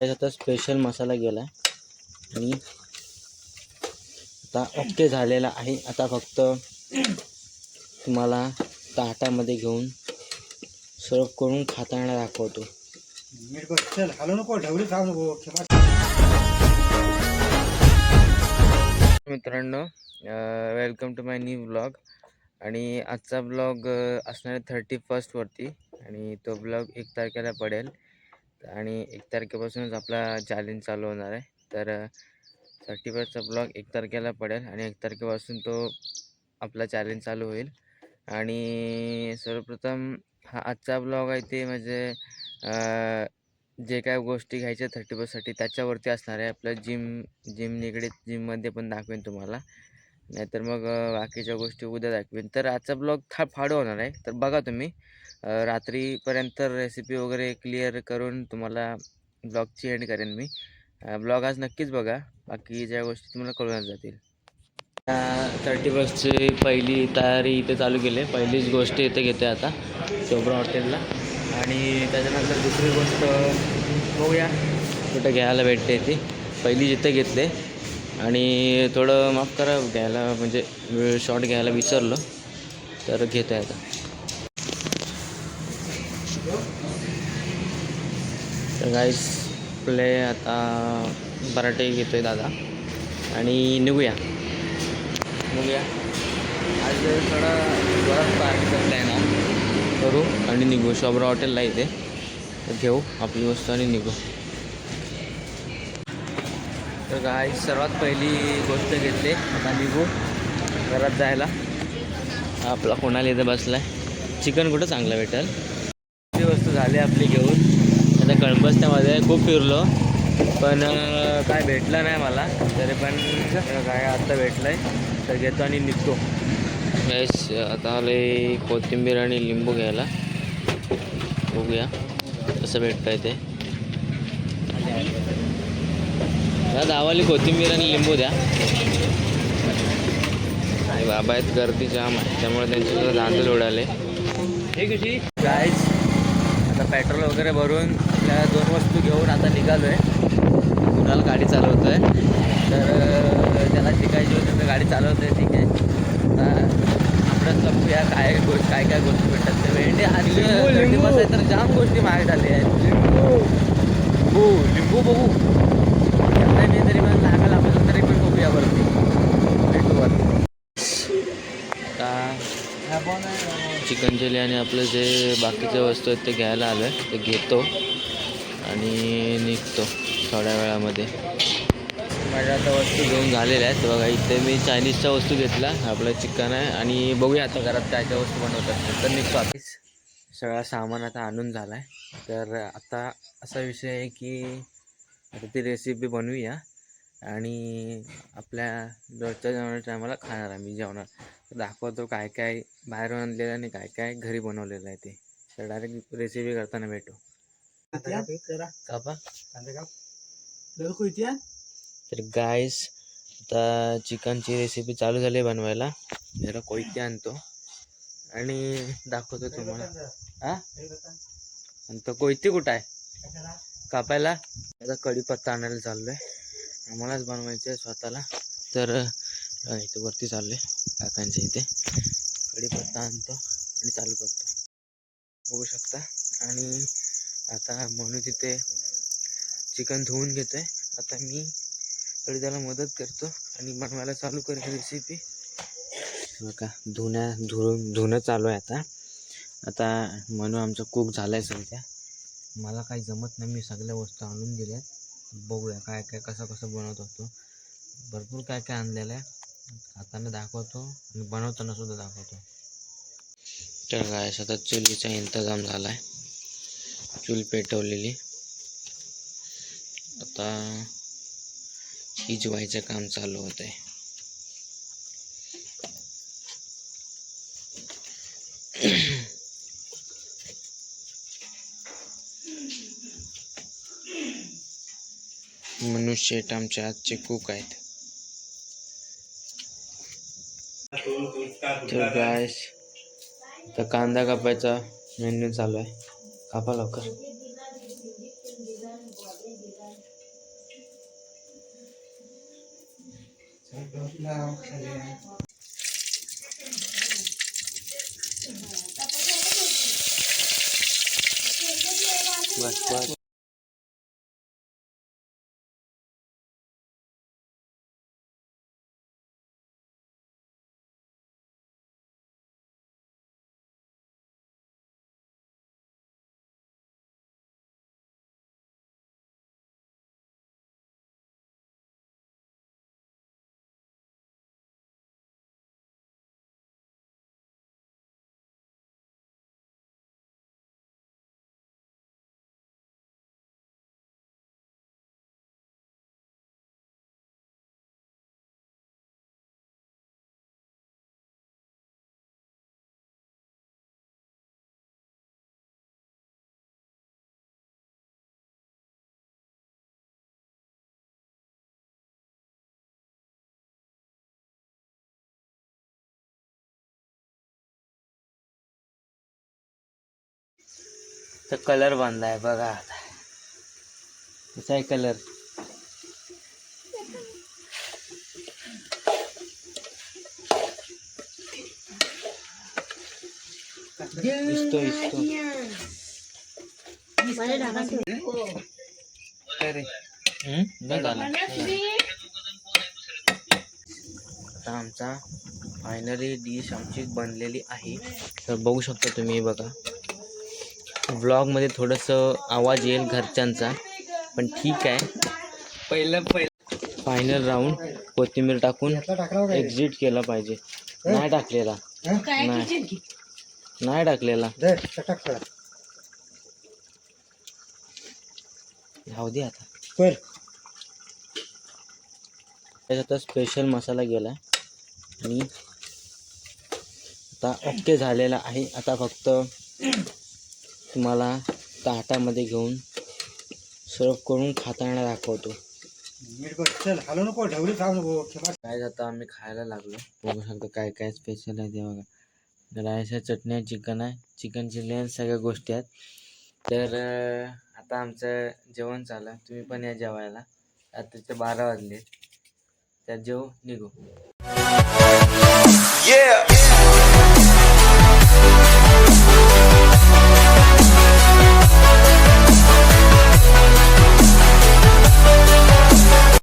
त्याच्यात आता स्पेशल मसाला गेला आणि आता ओके झालेला आहे. आता फक्त तुम्हाला ताटामध्ये घेऊन सर्व करून खाताना दाखवतो. मित्रांनो welcome to my new blog आणि आजचा ब्लॉग असणार आहे थर्टी फर्स्टवरती आणि तो ब्लॉग एक तारखेला पडेल. आणि एक तारखेपासूनच आपला चॅलेंज चालू होणार आहे. तर थर्टी फर्स्टचा ब्लॉग एक तारखेला पडेल आणि एक तारखेपासून तो आपला चॅलेंज चालू होईल. आणि सर्वप्रथम हा आजचा ब्लॉग आहे ते म्हणजे जे काय गोष्टी घ्यायच्या थर्टी फर्स्टसाठी त्याच्यावरती असणार आहे. आपलं जिम जिम निगडीत जिममध्ये पण दाखवेन तुम्हाला. नाहीतर मग बाकीच्या गोष्टी उद्या दाखवेन. तर आजचा ब्लॉग था फाडू होणार आहे. तर बघा तुम्ही रात्रीपर्यंत रेसिपी वगैरे क्लिअर करून तुम्हाला ब्लॉगची एंड करेन मी. ब्लॉग आज नक्कीच बघा. बाकी ज्या गोष्टी तुम्हाला कळूनच जातील. थर्टी फर्स्टची पहिली तयारी इथे चालू केली आहे. पहिलीच गोष्ट इथे घेते आता चोब्रा हॉटेलला आणि त्याच्यानंतर दुसरी गोष्ट बघूया. कुठं घ्यायला भेटते ती. पहिली जिथे घेतले आणि थोडं माफ करा घ्यायला म्हणजे शॉट घ्यायला विसरलो तर घेतो आहे आता. तर गाईस प्ले आता पराठे घेतो आहे दादा. आणि निघूया. निघूया. आज थोडा जोरात पार्टी आहे ना करू आणि निघू. शॉबरा हॉटेलला इथे. घेऊ. आपली वस्तू आणि निघू. तर काय सर्वात पहिली गोष्ट घेतली. आता निघू घरात जायला. आपला कोणाला इथं बसला आहे चिकन कुठं चांगलं भेटेल? ती वस्तू झाली आपली घेऊन. आता कणबसण्यामध्ये खूप फिरलो. पण काय भेटलं नाही मला. तरी पण काय आत्ता भेटलं आहे तर घेतो आणि निघतो. बेस आता आले कोथिंबीर आणि लिंबू घ्यायला. बघूया कसं भेटतं आहे ते. या दावाली कोथिंबीर आणि लिंबू द्या. बाबा आहेत गर्दी जाम आहे. त्यामुळे त्यांचे सुद्धा धांदल उडाले. आता पेट्रोल वगैरे भरून आपल्या दोन वस्तू घेऊन आता निघालो आहे कुणाला गाडी चालवतो आहे तर त्याला शिकायची होती तर गाडी चालवतो आहे ठीक आहे. आता आपण बघूया काय गोष्ट काय काय गोष्टी भेटतात. ते भेंडे आणि आहे तर जाम गोष्टी महाग झाल्या आहेत. हो लिंबू बघू. तरी पण लागेल आपण तरी पण बघूया वरती आता चिकन चिली आणि आपलं जे बाकीच्या वस्तू आहेत ते घ्यायला आलं आहे ते घेतो आणि निघतो थोड्या वेळामध्ये. माझ्या आता वस्तू घेऊन झालेल्या आहेत बघा इथे मी चायनीजच्या वस्तू घेतला आपलं चिकन आहे आणि बघूया आता घरात काय काय वस्तू बनवतात तर निघतो आधीच सगळा सामान आता आणून झाला आहे तर आता असा विषय आहे की आता ती रेसिपी बनवूया. आणि आपल्या रोजच्या जेवणाच्या टायमाला खाणार आम्ही जेवणार. दाखवतो काय काय बाहेरून आणलेलं आणि काय काय घरी बनवलेलं आहे ते. तर डायरेक्ट रेसिपी करताना भेटू. कापा. तर गायस आता चिकनची रेसिपी चालू झाली आहे बनवायला. जरा कोयते आणतो. आणि दाखवतो तुम्हाला. हा आणि तो कोयते कुठं आहे? कापायला. आता कढीपत्ता आणायला चाललो आहे आम्हालाच बनवायचं आहे स्वतःला. तर इथे वरती चाललो आहे काकांच्या इथे. कडीपत्ता आणतो आणि चालू करतो. बघू शकता. आणि आता म्हणून तिथे चिकन धुवून घेतो आहे आता मी तरी त्याला मदत करतो आणि बनवायला चालू करतो रेसिपी बघा धुण्या धुवून धुणं चालू आहे आता. आता म्हणून आमचं कुक झाला आहे सध्या. मला काही जमत नाही. मी सगळ्या वस्तू आणून दिल्यात. बघूया काय काय कसं कसं बनवत होतो. भरपूर काय काय आणलेलं आहे. खाताना दाखवतो आणि बनवताना सुद्धा दाखवतो. तर काय आता चुलीचा इंतजाम झाला आहे चूल पेटवलेली. आता हिजवायचं काम चालू होत आहे मनोज शेट आमच्या आजचे कुक आहेत. तर गायस तर कांदा कापायचा मेन्यू चालू आहे. कापा लवकर. बस बस. तर कलर बांधलाय बघा आता. कसा आहे कलर? दिसतो दिसतो. अरे. आता आमचा फायनली डिश आमची बनलेली आहे. तर बघू शकता तुम्ही बघा. व्लॉगमध्ये थोडंसं आवाज येईल घरच्यांचा पण ठीक आहे. पहिलं पहिलं. फायनल राऊंड कोथिंबीर टाकून एक्झिट केला पाहिजे. नाही टाकलेला? नाही. नाही टाकलेला. राहू दे आता. त्याच्यात स्पेशल मसाला गेला आणि आता ओके झालेला आहे. आता फक्त तुम्हाला ताटामध्ये घेऊन सर्व करून खाताना दाखवतो. काय आता आम्ही खायला लागलो. बघू शकतो काय काय स्पेशल आहे ते बघा. रायसा चटण्या चिकन आहे. चिकन चिल्ली आहे सगळ्या गोष्टी आहेत. तर आता आमचं जेवण चाललं तुम्ही पण या जेवायला. रात्रीचे बारा वाजले. त्यात जेव निघू. Yeah.